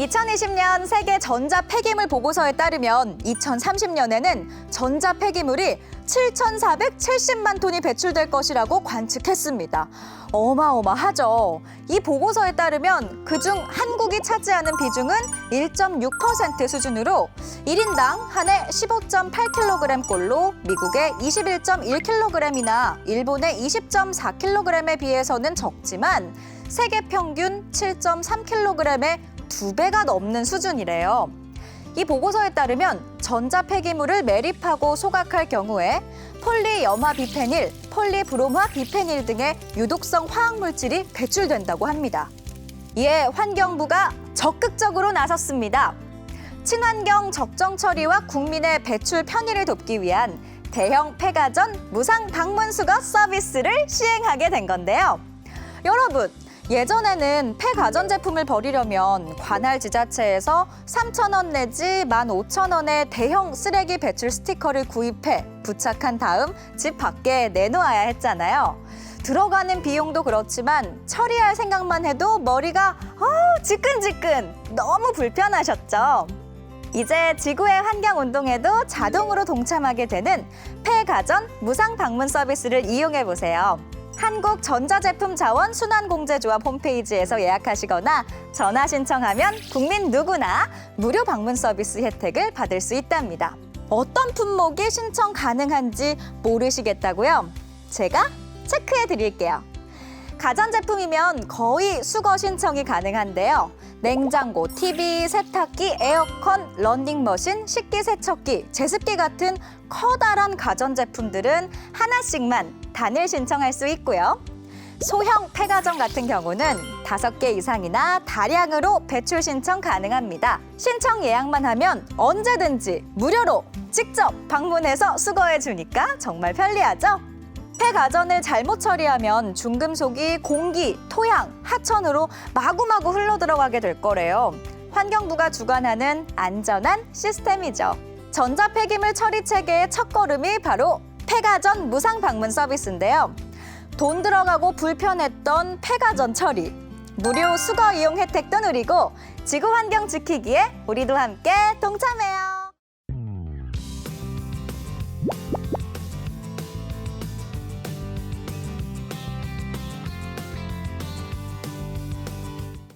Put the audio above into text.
2020년 세계 전자 폐기물 보고서에 따르면 2030년에는 전자 폐기물이 7,470만 톤이 배출될 것이라고 관측했습니다. 어마어마하죠. 이 보고서에 따르면 그중 한국이 차지하는 비중은 1.6% 수준으로 1인당 한 해 15.8kg꼴로 미국의 21.1kg이나 일본의 20.4kg에 비해서는 적지만 세계 평균 7.3kg의 두 배가 넘는 수준이래요. 이 보고서에 따르면 전자 폐기물을 매립하고 소각할 경우에 폴리염화 비페닐, 폴리브롬화 비페닐 등의 유독성 화학 물질이 배출된다고 합니다. 이에 환경부가 적극적으로 나섰습니다. 친환경 적정 처리와 국민의 배출 편의를 돕기 위한 대형 폐가전 무상 방문 수거 서비스를 시행하게 된 건데요. 여러분, 예전에는 폐 가전 제품을 버리려면 관할 지자체에서 3,000원 내지 15,000원의 대형 쓰레기 배출 스티커를 구입해 부착한 다음 집 밖에 내놓아야 했잖아요. 들어가는 비용도 그렇지만 처리할 생각만 해도 머리가 아, 지끈지끈 너무 불편하셨죠. 이제 지구의 환경 운동에도 자동으로 동참하게 되는 폐가전 무상 방문 서비스를 이용해 보세요. 한국 전자제품 자원 순환공제조합 홈페이지에서 예약하시거나 전화 신청하면 국민 누구나 무료 방문 서비스 혜택을 받을 수 있답니다. 어떤 품목이 신청 가능한지 모르시겠다고요? 제가 체크해 드릴게요. 가전제품이면 거의 수거 신청이 가능한데요. 냉장고, TV, 세탁기, 에어컨, 런닝머신, 식기세척기, 제습기 같은 커다란 가전제품들은 하나씩만 단일 신청할 수 있고요. 소형 폐가전 같은 경우는 다섯 개 이상이나 다량으로 배출 신청 가능합니다. 신청 예약만 하면 언제든지 무료로 직접 방문해서 수거해 주니까 정말 편리하죠? 폐 가전을 잘못 처리하면 중금속이 공기, 토양, 하천으로 마구마구 흘러 들어가게 될 거래요. 환경부가 주관하는 안전한 시스템이죠. 전자 폐기물 처리 체계의 첫 걸음이 바로 폐가전 무상 방문 서비스인데요. 돈 들어가고 불편했던 폐가전 처리, 무료 수거 이용 혜택도 누리고 지구 환경 지키기에 우리도 함께 동참해요.